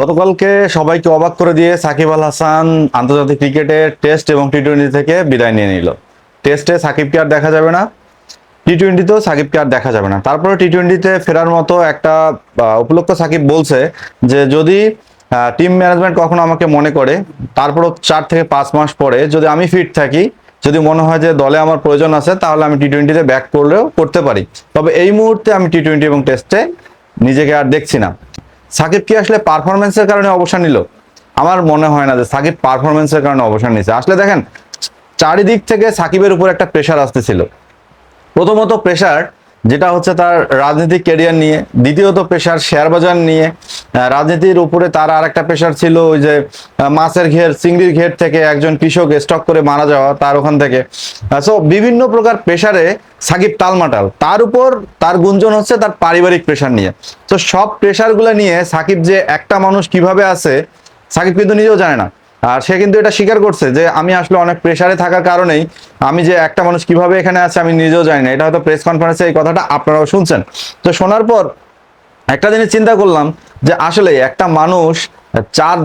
গতকালকে সবাইকে অবাক করে দিয়ে সাকিব আল হাসান আন্তর্জাতিক ক্রিকেটের টেস্ট এবং টি টোয়েন্টি থেকে বিদায় নিয়ে নিল। টেস্টে সাকিবকে আর দেখা যাবে না। টি টোয়েন্টিতেও সাকিবকে আর দেখা যাবে না। তারপরে টি টোয়েন্টিতে ফেরার মতো একটা উপলক্ষ সাকিব বলছে যে যদি টিম ম্যানেজমেন্ট কখনো আমাকে মনে করে, তারপরও চার থেকে পাঁচ মাস পরে যদি আমি ফিট থাকি, যদি মনে হয় যে দলে আমার প্রয়োজন আছে, তাহলে আমি টি টোয়েন্টিতে ব্যাক করলেও করতে পারি। তবে এই মুহূর্তে আমি টি টোয়েন্টি এবং টেস্টে নিজেকে আর দেখছি না। সাকিব কি আসলে পারফরমেন্সের কারণে অবসর নিল? আমার মনে হয় না যে সাকিব পারফরমেন্সের কারণে অবসর নিছে আসলে দেখেন, চারিদিক থেকে সাকিবের উপর একটা প্রেশার আসতেছিল। প্রথমত প্রেশার যেটা হচ্ছে তার রাজনৈতিক ক্যারিয়ার নিয়ে। দ্বিতীয়ত পেশার শেয়ার বাজার নিয়ে। রাজনীতির উপরে তার আর একটা প্রেশার ছিল ওই যে মাছের ঘের, চিংড়ির ঘের থেকে একজন কৃষক স্টক করে মারা যাওয়া তার ওখান থেকে। সো বিভিন্ন প্রকার প্রেশারে সাকিব তালমাটাল। তার উপর তার গুঞ্জন হচ্ছে তার পারিবারিক প্রেশার নিয়ে। তো সব প্রেশারগুলো নিয়ে সাকিব যে একটা মানুষ কীভাবে আছে, সাকিব কিন্তু নিজেও জানে না। আর সে কিন্তু এটা স্বীকার করছে যে আমি আসলে অনেক প্রেশারে থাকার কারণেই আমি যে একটা মানুষ কীভাবে এখানে আছে আমি নিজেও জানি না। এটা হয়তো প্রেস কনফারেন্সে এই কথাটা আপনারাও শুনছেন। তো শোনার পর একটা জিনিস চিন্তা করলাম যে আসলে একটা মানুষ চার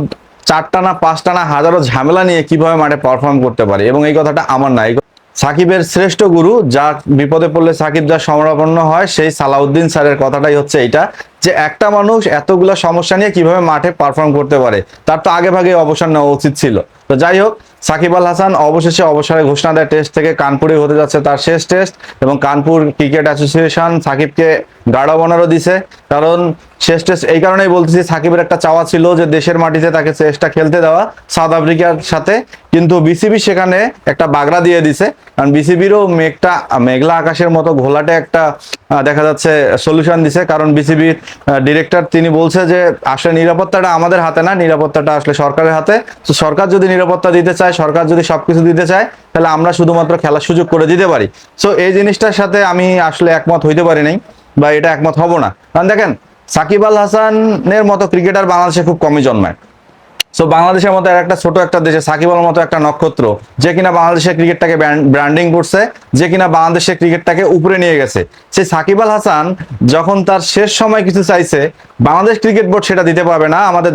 চারটা না পাঁচটা না হাজারো ঝামেলা নিয়ে কীভাবে মাঠে পারফর্ম করতে পারে? এবং এই কথাটা আমার নাই সাকিবের শ্রেষ্ঠ গুরু যা বিপদে পড়লে সাকিব যা সমরাপন্ন হয়, সেই সালাউদ্দিন স্যারের কথাটাই হচ্ছে এটা যে একটা মানুষ এতগুলো সমস্যা নিয়ে কীভাবে মাঠে পারফর্ম করতে পারে, তার তো আগে ভাগে অবসর নেওয়া উচিত ছিল। তো যাই হোক সাকিব আল হাসান অবশেষে অবসরে ঘোষণা দেয় টেস্ট থেকে। কানপুরে হতে যাচ্ছে তার শেষ টেস্ট এবং কানপুর ক্রিকেট অ্যাসোসিয়েশন সাকিবকে গার্ড অব অনারও দিছে। কারণ শেষ টেস্ট এই কারণেই বলতেছি, সাকিবের একটা চাওয়া ছিল যে দেশের মাটিতে তাকে টেস্টটা খেলতে দেওয়া সাউথ আফ্রিকার সাথে। কিন্তু বিসিবি সেখানে একটা বাগড়া দিয়ে দিছে। কারণ বিসিবিরও মেঘটা, মেঘলা আকাশের মতো ঘোলাটে একটা দেখা যাচ্ছে সলিউশন দিছে। কারণ বিসিবির ডিরেক্টর তিনি বলছে যে, আসলে নিরাপত্তাটা আমাদের হাতে না, নিরাপত্তাটা আসলে সরকারের হাতে। তো সরকার যদি নিরাপত্তা দিতে চায় সরকার যদি সবকিছু দিতে চায়, তাহলে আমরা শুধুমাত্র খেলার সুযোগ করে দিতে পারি। সো এই জিনিসটার সাথে আমি আসলে একমত হইতে পারি নাই, বা এটা একমত হব না। কারণ দেখেন, সাকিব আল হাসানের মতো ক্রিকেটার বাংলাদেশে খুব কমই জন্মায়। সো বাংলাদেশের মতো একটা ছোট একটা দেশে, সাকিব আল মতো একটা নক্ষত্র, যে কিনা বাংলাদেশের ক্রিকেটটাকে ব্র্যান্ডিং করছে, যে কিনা বাংলাদেশের ক্রিকেটটাকে উপরে নিয়ে গেছে। সেই সাকিব আল হাসান যখন তার শেষ সময় কিছু চাইছে, বাংলাদেশ ক্রিকেট বোর্ড সেটা দিতে পারবে না, আমাদের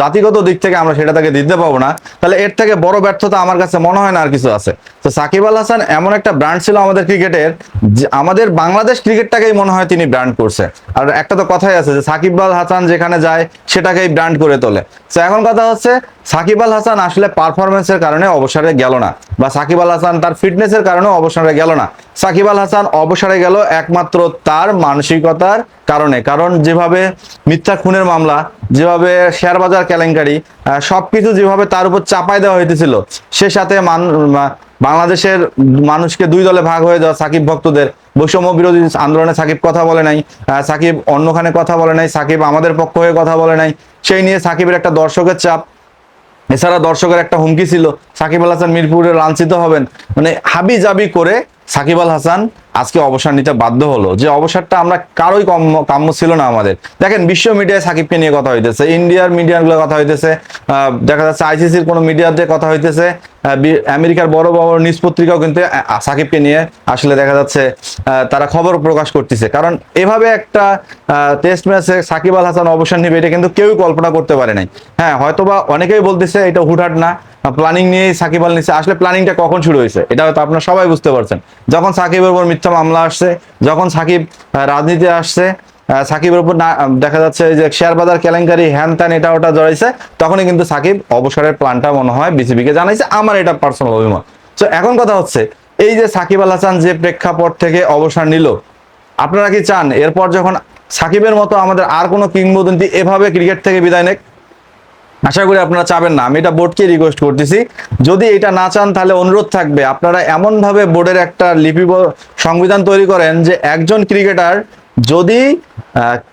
জাতিগত দিক থেকে আমরা সেটা তাকে দিতে পারব না, তাহলে এর থেকে বড় ব্যর্থতা আমার কাছে মনে হয় না আর কিছু আছে। তো সাকিব আল হাসান এমন একটা ব্র্যান্ড ছিল আমাদের ক্রিকেটের, যে আমাদের বাংলাদেশ ক্রিকেটটাকেই মনে হয় তিনি ব্র্যান্ড করছে। আর একটা তো কথাই আছে যে সাকিব আল হাসান যেখানে যায়, সেটাকেই ব্র্যান্ড করে তোলে। তো এখন কথা হচ্ছে সাকিব আল হাসান আসলে পারফরমেন্সের কারণে অবসরে গেল না বা সাকিব আল হাসান তার ফিটনেসের কারণে অবসরে গেল না। সাকিব আল হাসান অবসরে গেল একমাত্র তার মানসিকতার কারণে। কারণ যেভাবে মিথ্যা খুনের মামলা, যেভাবে শেয়ার বাজার কেলেঙ্কারি সবকিছু যেভাবে তার উপর চাপাই দেওয়া হইতেছিল, সে সাথে বাংলাদেশের মানুষকে দুই দলে ভাগ হয়ে যাওয়া সাকিব ভক্তদের বৈষম্য বিরোধী আন্দোলনে সাকিব কথা বলে নাই সাকিব অন্যখানে কথা বলে নাই, সাকিব আমাদের পক্ষ হয়ে কথা বলে নাই, সেই নিয়ে সাকিবের একটা দর্শকের চাপ। এছাড়া দর্শকের একটা হুমকি ছিল, সাকিব আল হাসান মিরপুরে লাঞ্ছিত হবেন। মানে হাবি জাবি করে সাকিব আল হাসান আজকে অবসর নিতে বাধ্য হলো, যে অবসরটা আমরা কারোই কাম্য কাম্য ছিল না আমাদের। দেখেন, বিশ্ব মিডিয়ায় সাকিবকে নিয়ে কথা হইতেছে, ইন্ডিয়ার মিডিয়াগুলো কথা হইতেছে দেখা যাচ্ছে আইসিসির কোনো মিডিয়াতে কথা হইতেছে আমেরিকার বড় বড় নিউজ পত্রিকাও কিন্তু সাকিবকে নিয়ে আসলে দেখা যাচ্ছে তারা খবর প্রকাশ করতেছে। কারণ এভাবে একটা টেস্ট ম্যাচে সাকিব আল হাসান অবসর নিবে, এটা কিন্তু কেউই কল্পনা করতে পারে নাই। হ্যাঁ হয়তোবা অনেকেই বলতেছে, এটা হুটহাট না। প্ল্যানিং নিয়েই সাকিব আল নিচ্ছে আসলে প্ল্যানিংটা কখন শুরু হয়েছে? এটা হয়তো আপনারা সবাই বুঝতে পারছেন। যখন সাকিবের উপর মিথ্যা মামলা আসছে, যখন সাকিব রাজনীতি আসছে সাকিবের উপর না দেখা যাচ্ছে যে শেয়ার বাজার কেলেঙ্কারি হ্যান ত্যান এটা ওটা জড়াইছে। তখনই কিন্তু সাকিব অবসরের প্ল্যানটা মনে হয় বিসিবিকে জানাইছে, আমার এটা পার্সোনাল অভিমত। তো এখন কথা হচ্ছে, এই যে সাকিব আল হাসান যে প্রেক্ষাপট থেকে অবসর নিল, আপনারা কি চান এরপর যখন সাকিবের মতো আমাদের আর কোনো কিংবদন্তি এভাবে ক্রিকেট থেকে বিদায় নেক? আশা করি আপনারা চাবেন না, আমি এটা বোর্ডকে রিকোয়েস্ট করতেছি। যদি এটা না চান, তাহলে অনুরোধ থাকবে, আপনারা এমনভাবে বোর্ডের একটা লিপিবদ্ধ সংবিধান তৈরি করেন যে একজন ক্রিকেটার যদি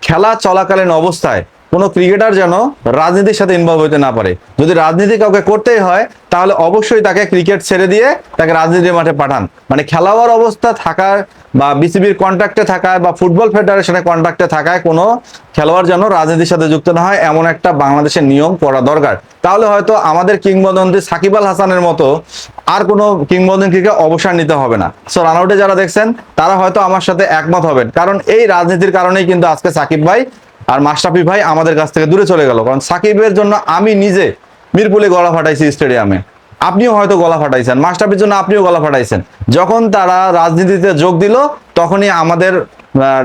খেলা চলাকালীন অবস্থায় কোনো ক্রিকেটার যেন রাজনীতির সাথে ইনভলভ হতে না পারে। যদি রাজনীতি কাউকে করতেই হয়, তাহলে অবশ্যই তাকে ক্রিকেট ছেড়ে দিয়ে তাকে রাজনীতির মাঠে পাঠান। মানে খেলোয়াড় অবস্থা থাকার বা বিসিবির কন্ট্রাক্টে থাকায় বা ফুটবল ফেডারেশনের কন্ট্রাক্টে থাকায় কোনো খেলোয়াড় যেন রাজনীতির সাথে যুক্ত না হয়, এমন একটা বাংলাদেশের নিয়ম করা দরকার। তাহলে হয়তো আমাদের কিংবদন্তি সাকিব আল হাসানের মতো আর কোনো কিংবদন্তিকে অবসর নিতে হবে না। সো রানআউটে যারা দেখছেন, তারা হয়তো আমার সাথে একমত হবেন। কারণ এই রাজনীতির কারণেই কিন্তু আজকে সাকিব ভাই আর মাস্টাফি ভাই আমাদের কাছ থেকে দূরে চলে গেল। কারণ সাকিবের জন্য আমি নিজে মিরপুলে গলা ফাটাইছি স্টেডিয়ামে। আপনিও হয়তো গলা ফাটাইছেন। মাস্টাফির জন্য আপনিও গলা ফাটাইছেন। যখন তারা রাজনীতিতে যোগ দিল, তখনই আমাদের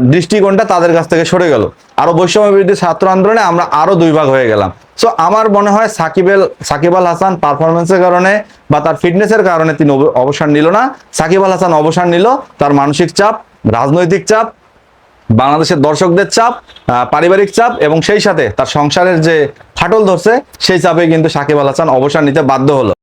দৃষ্টিকোণটা তাদের কাছ থেকে সরে গেল। আরও বৈষম্য বিরোধী ছাত্র আন্দোলনে আমরা আরও দুই ভাগ হয়ে গেলাম। সো আমার মনে হয় সাকিবেল, সাকিব আল হাসান পারফরমেন্সের কারণে বা তার ফিটনেসের কারণে তিনি অব- অবসর নিল না। সাকিব আল হাসান অবসর নিল, তার মানসিক চাপ, রাজনৈতিক চাপ বাংলাদেশের দর্শকদের চাপ পারিবারিক চাপ এবং সেই সাথে তার সংসারের যে ফাটল ধরছে, সেই চাপে কিন্তু সাকিব আল হাসান অবসর নিতে বাধ্য হলো।